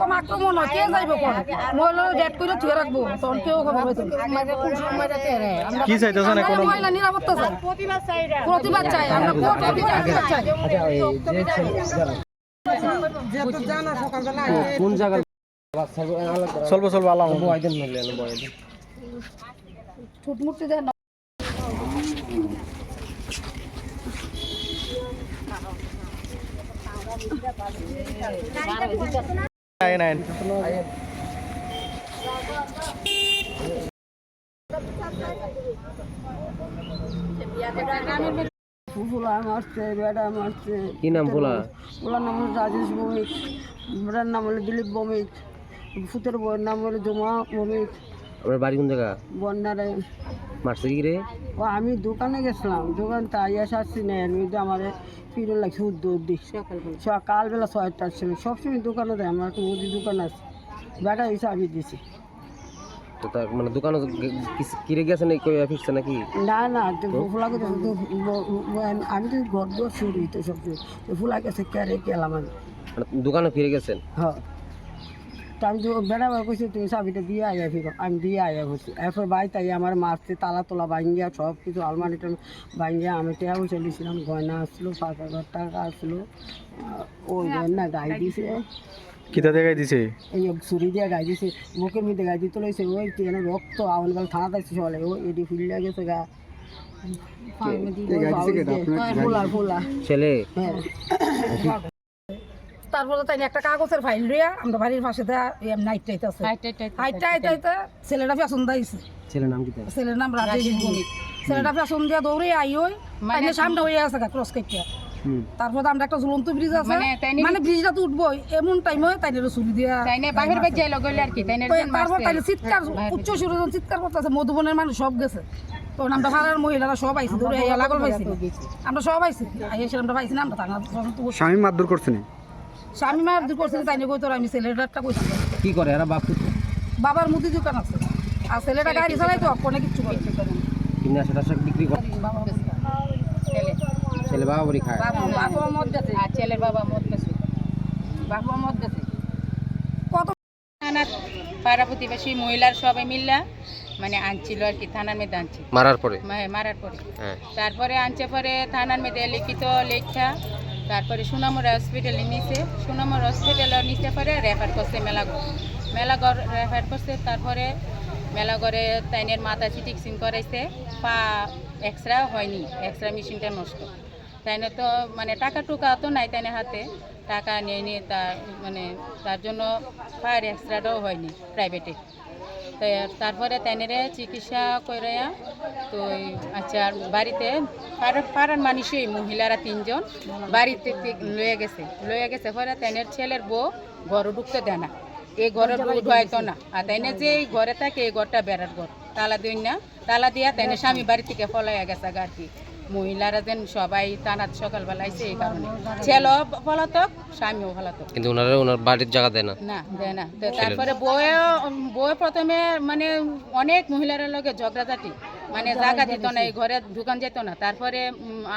এরকম আক্রমণ হয় কে যাইব কোন? মহিলা ডেট করে থুয়ে রাখব তখন কেউ খবর পাইতো কি চাইতেছেন আমরা কোনো? মহিলা নিরাপত্তা চাই। প্রতিবাদ চাই আমরা কোর্ট প্রতিবাদ চাই। কোন জায়গা চলবো চলবো আল্লাহ বয়দেন মিললেন বয়দেন ছুট মূর্তি দেন না। নাই নাই ফুলা মারছে কি নাম ভোলা? ওনার নাম হলো রাজেশ ভৌমিক। বেড়ার নাম হলো দিলীপ ভৌমিক। ফুতের বউয়ের নাম হলো জমা ভৌমিক। আপনার বাড়ি কোন জায়গা? বন্যারে। মারছে কি রে? ও আমি দোকানে গেছিলাম। দোকান তাই আসছি না আমি তো আমার ফিরে লাগছে উদ্যোগ দিক সকালবেলা ছয়টার সময়। সবসময় দোকানে দেয় আমার একটা মুদি দোকান আছে। বেটা এসে আমি দিছি। তো তার মানে দোকানে কিরে গেছে নাকি কই ফিরছে নাকি? না না ফুলা ব- আমি তো ঘর শুরু তো সবসময়। ফুলা গেছে ক্যারে গেলাম আমি। মানে দোকানে ফিরে গেছেন? হ্যাঁ। তো আমি বেড়া বার করছি তুমি চাবিটা দিয়ে আয়া ফিরো। আমি দিয়ে আয়া করছি এরপর বাই তাই আমার মারছে তালা তোলা ভাঙ্গিয়া সব কিছু আলমারিটা ভাঙ্গিয়া আমি টেয়া দিয়েছিলাম গয়না আসলো পাঁচ হাজার টাকা আসলো। ওই গয়না গাই দিছে। কিতা দেখাই দিছে? এই ছুরি দিয়ে গাই দিছে বুকের মধ্যে গাই দিতে লইছে ওই ট্রেনে রক্ত আউন বেলা থানা থাকছে চলে ও এডি ফুলিয়া গেছে গা। ফুলা ফুলা। ছেলে? হ্যাঁ। তারপরে তাই একটা কাগজের ফাইল লইয়া আমরা বাড়ির পাশে নাইট টাইতে আছে আইতে ছেলেটা ফ্যাশন ছেলের নাম কি ছেলের নাম রাজেশ ভৌমিক। ছেলেটা ফ্যাশন দিয়ে দৌড়ে আই ওই তাইনে সামনে হয়ে আছে ক্রস কেটে তারপর আমরা একটা ঝুলন্ত ব্রিজ আছে। মানে ব্রিজটা তো উঠবো এমন টাইমে তাই ছুরি দিয়া তাইনে বাহির বাজে লগলে আর কি তাইনে তারপর তাইলে চিৎকার উচ্চ সুরে যখন চিৎকার করতেছে মধুবনের মানুষ সব গেছে। তখন আমরা পাড়ার মহিলারা সব আইয়া লাগল পাইছি। আমরা সব আইছি। আইসে আমরা পাইছি না আমরা স্বামী মারধর করছে না স্বামী মার দূর করছিল তাই নিয়ে তোর আমি ছেলেটা কইছি। কি করে? এরা বাপ বাবার মুদি দোকান আছে। আর ছেলেটা গাড়ি চালাই তো অপনে কিচ্ছু করে কিনা সেটা সব বিক্রি করে। ছেলে ছেলে। বাবা বাড়ি খায়। বাবা বাবা মদ গেছে আর ছেলের বাবা মদ গেছে বাবা মদ গেছে কত থানার পাড়া প্রতিবেশী মহিলার সবাই মিল্লা? মানে আনছিল আর কি থানার মধ্যে আনছিল। মারার পরে? মারার পরে। হ্যাঁ। তারপরে আনছে পরে থানার মধ্যে লিখিত লেখা। তারপরে সুনামর হসপিটালে নিছে। সুনামর হসপিটালে নিতে পরে রেফার করছে মেলাগড় মেলাগড় রেফার করছে, তারপরে মেলাগড়ে তাইনের মাথা চিটিক্সিং করাইছে। পা এক্সরা হয়নি এক্সরা মেশিনটা নষ্ট। তাইনে তো মানে টাকা টুকা তো নাই তাইনের হাতে। টাকা নিয়ে নিয়ে তার মানে তার জন্য পায়ের এক্সরাটাও হয়নি প্রাইভেটে তো তারপরে তাইনেরে চিকিৎসা করে তো আচ্ছা আর বাড়িতে পাড়ার মানুষই মহিলারা তিনজন বাড়িতে লয়ে গেছে। লয়ে গেছে পরে তেনের ছেলের বউ ঘর ঢুকতে দেয় না। এই ঘরে ঢুকাইতো না। আর তাইনে যে এই ঘরে থাকে এই ঘরটা বেড়ার ঘর। তালা দিন না তালা দিয়া তাইনে স্বামী বাড়ি থেকে ফলাইয়া গেছে গা আর কি। মহিলারা যেন সবাই টানাত সকালবেলা আইছে এই কারণে। ছেলেও পলাতক স্বামীও পলাতক। কিন্তু ওনারা ওনার বাড়ির জায়গা দেয় না? না দেয় না। তো তারপরে প্রথমে মানে অনেক মহিলার লগে ঝগড়াঝাটি মানে জায়গা দিত না এই ঘরে দোকান যেত না। তারপরে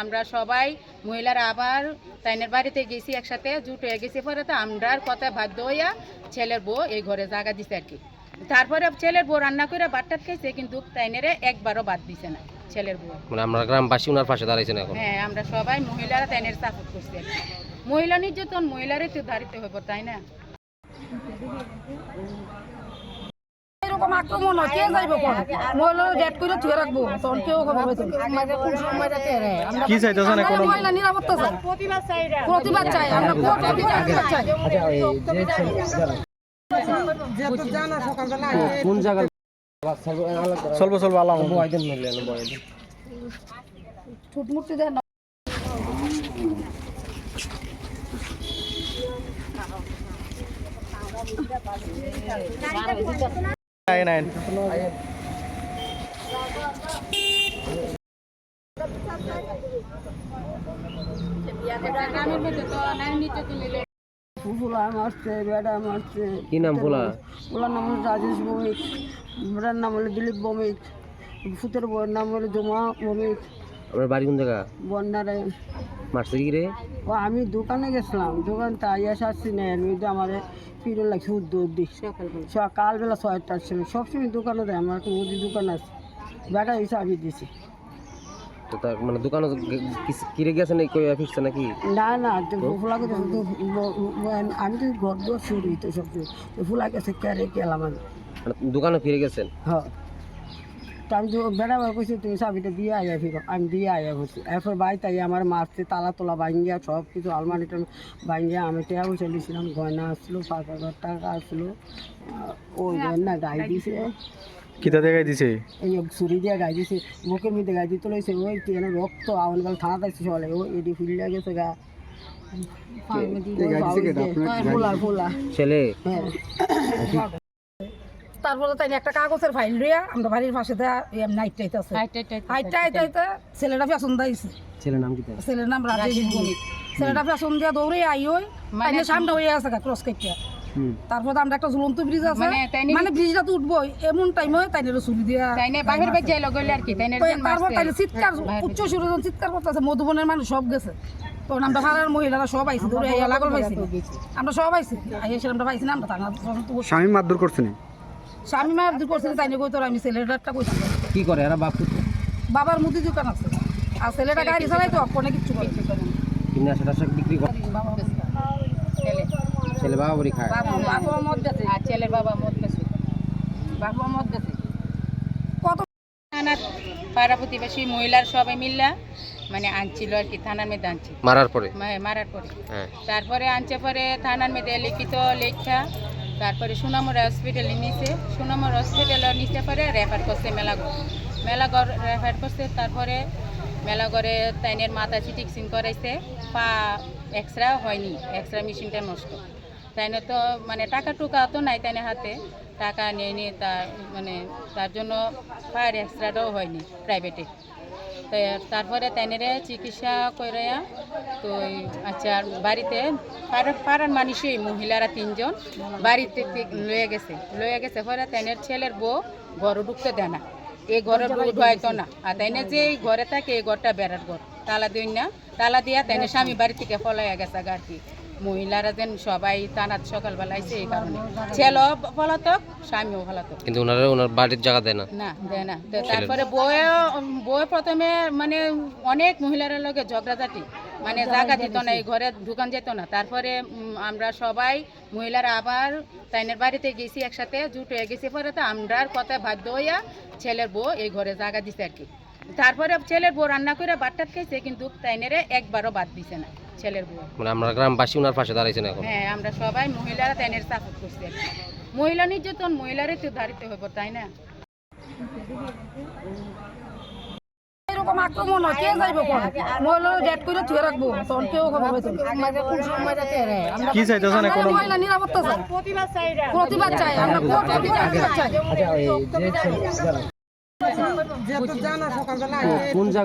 আমরা সবাই মহিলারা আবার তাইনের বাড়িতে গেছি একসাথে জুট হয়ে গেছি। পরে তো আমরার কথা বাধ্য হইয়া ছেলের বউ এই ঘরে জায়গা দিছে আর কি। তারপরে ছেলের বউ রান্না করে বাট্টাত খাইছে কিন্তু তাইনেরে একবারও বাদ দিছে না। ছেলের বউ। মানে আমরা গ্রামবাসী ওনার পাশে দাঁড়াইছেন এখন। হ্যাঁ আমরা সবাই মহিলারা তাইনের সাপোর্ট করছি মহিলা নির্যাতন মহিলারই তো দাঁড়িতে হইব তাই না? এরকম আক্রমণ হয় কে যাইব কোন? মহিলা ডেট করে থুয়ে রাখব তখন কেউ খবর পাইতো কি চাইতেছেন আমরা মহিলা নিরাপত্তা চাই। প্রতিবাদ চাই আমরা প্রতিবাদ চাই। কোন জায়গা চলবো চলবো আল্লাহ বয়দেন মিললেন বয়দেন ছুট মূর্তি দেন না। নাই নাই গ্রামের মধ্যে তো নারী নির্যাতন নিলে ফুলা মারছে বেড়া মারছে। কি নাম ভোলা? ওনার নাম হলো রাজেশ ভৌমিক বেড়ার নাম হলো দিলীপ ভৌমিক ফুতের বউয়ের নাম হলো জমা ভৌমিক। আপনার বাড়ি কোন জায়গা? বন্যারে। মারছে কি রে? ও আমি দোকানে গেছিলাম দোকান তাই এসে আসছি না এর মধ্যে আমার পিরন লাগছে উদ্যোগ দিই সকালবেলা ছয়টার সময় সবসময় দোকানে দেয় আমার একটা মুদি দোকান আছে। বেটা হিসেবে আমি দিছি তো তার মানে দোকানে কিরে গেছে নাকি কই ফিরছে নাকি? না না তো ফুলা গেছে আমি তো ঘর দোর শুরু তো। তো ফুলা গেছে ক্যারে গেলাম আমি। মানে দোকানে ফিরে গেছেন? হ্যাঁ। তো আমি বেড়া বার করছি তুমি চাবিটা দিয়ে আয়া ফিরো। আমি দিয়ে আয়া করছি এরপর বাড়ি তাই আমার মারছে তালা তোলা ভাঙ্গিয়া সব কিছু আলমারিটা ভাঙ্গিয়া আমি টেয়া পয়সা দিয়েছিলাম। গয়না আসলো পাঁচ হাজার টাকা আসলো। ওই গয়না গাই দিছে। কিতা দেখাই দিছে এই ছুরি দিয়ে গাই দিছে বুকের মধ্যে গাই দিতে লইছে ওই ট্রেনে রক্ত আউন গেল থানা তাইছে চলে ও এডি ফুলিয়া গেছে গা। ফুলা ছেলে? হ্যাঁ। তারপরে তাই একটা কাগজের ফাইল লইয়া আমরা বাড়ির পাশে নাইট টাইতে আছে। হাইটটা হাইটটা হাইটটা ছেলেটা ফ্যাশন দিয়েছে ছেলের নাম কি ছেলের নাম রাজেশ ছেলেটা ফ্যাশন দিয়া দৌড়ে আই ওই মানে সামনে হয়ে আছে ক্রস কেটিয়া হুম তারপরে আমরা একটা ঝুলন্ত ব্রিজ আছে। মানে মানে ব্রিজটা তো উঠবো এমন টাইমে তাই চুরি দিয়া তাইনে বাহির বাজ্যাই লগলে আর কি তারপর তাই চিৎকার উচ্চ সুরে যখন চিৎকার করতেছে মধুবনের মানুষ সব গেছে। তখন আমরা পাড়ার মহিলারা সব আইছি লাগল পাইছি আমরা সব আইছি আইসে আমরা পাইছি না আমরা থানা স্বামী মারধর করছে নি? স্বামী মার করছিল তাই নিয়ে কইতো আমি ছেলেটা কইছি। কি করে এরা বাপ বাবার মুদি দোকান আছে। আর ছেলেটা গাড়ি চালাই তো অপনে কিচ্ছু করে কিনা সেটা সব বিক্রি করে। ছেলে। ছেলে বাবা বাড়ি খায়। বাবা বাবা মদ গেছে আর ছেলের বাবা মদ গেছে বাবা মদ গেছে কত থানার পাড়া প্রতিবেশী মহিলার সবাই মিল্লা মানে আনছিল আর কি থানার আনছিল। মারার পরে? মারার পরে। হ্যাঁ। তারপরে আনছে পরে থানার মধ্যে লিখিত লেখা তারপরে সুনামর হসপিটালে নিছে। সুনামর হসপিটালে নিতে পরে রেফার করছে মেলাগড় মেলাগড় রেফার করছে তারপরে মেলাগড়ে তাইনের মাথা চিটিকসিন করাইছে। পা এক্সরা হয়নি এক্সরা মেশিনটা নষ্ট। তাই না তো মানে টাকা টুকা তো নাই তাইনে হাতে টাকা নিয়ে নিয়ে তার মানে তার জন্য পায়ের এক্সরাটাও হয়নি প্রাইভেটে তো তারপরে তাইনেরে চিকিৎসা করাইয়া তো আচ্ছা বাড়িতে পাড়ার মানুষই মহিলারা তিনজন বাড়িতে লয়ে গেছে লয়ে গেছে পরে তাইনের ছেলের বউ ঘরে ঢুকতে দেয় না। এই ঘরে ঢুকাইতো না। আর তাইনে যে এই ঘরে থাকে এই ঘরটা বেড়ার ঘর। তালা দিই না। তালা দিয়া তাইনে স্বামী বাড়ি থেকে ফলাইয়া গেছে আর কি। মহিলারা যেন সবাই তানাত সকালবেলা আইছে এই কারণে। ছেলেও পলাতক স্বামীও পলাতক। কিন্তু ওনারা ওনার বাড়ির জায়গা দেয় না? না দেয় না। তো তারপরে বয়ে বয়ে প্রথমে মানে অনেক মহিলার লগে ঝগড়াঝাটি। মানে জায়গা দিত না এই ঘরে ঢুকান যেত না। তারপরে আমরা সবাই মহিলারা আবার তাইনের বাড়িতে গেছি একসাথে জুট হয়ে গেছি। পরে তো আমরার কথা বাধ্য হইয়া ছেলের বউ এই ঘরে জায়গা দিছে আর কি। তারপরে ছেলের বউ রান্না করে বাট্টাত খাইছে কিন্তু তাইনেরে একবারও বাদ দিছে না ছেলের বউ। মানে আমরা গ্রামবাসী ওনার পাশে দাঁড়াইছেন এখন? হ্যাঁ আমরা সবাই মহিলারা তাইনের সাপোর্ট করছি মহিলা নির্যাতন মহিলারই তো দাঁড়িতে হইব তাই না? এরকম আক্রমণ হয় কে যাইব কোন? মহিলা ডেট করে থুয়ে রাখব তখন কেউ খবর পাইতো কি চাইতেছেন আমরা এখন? মহিলা নিরাপত্তা চাই। প্রতিবাদ চাই আমরা কোর্ট প্রতিবাদ চাই। কোন জায়গা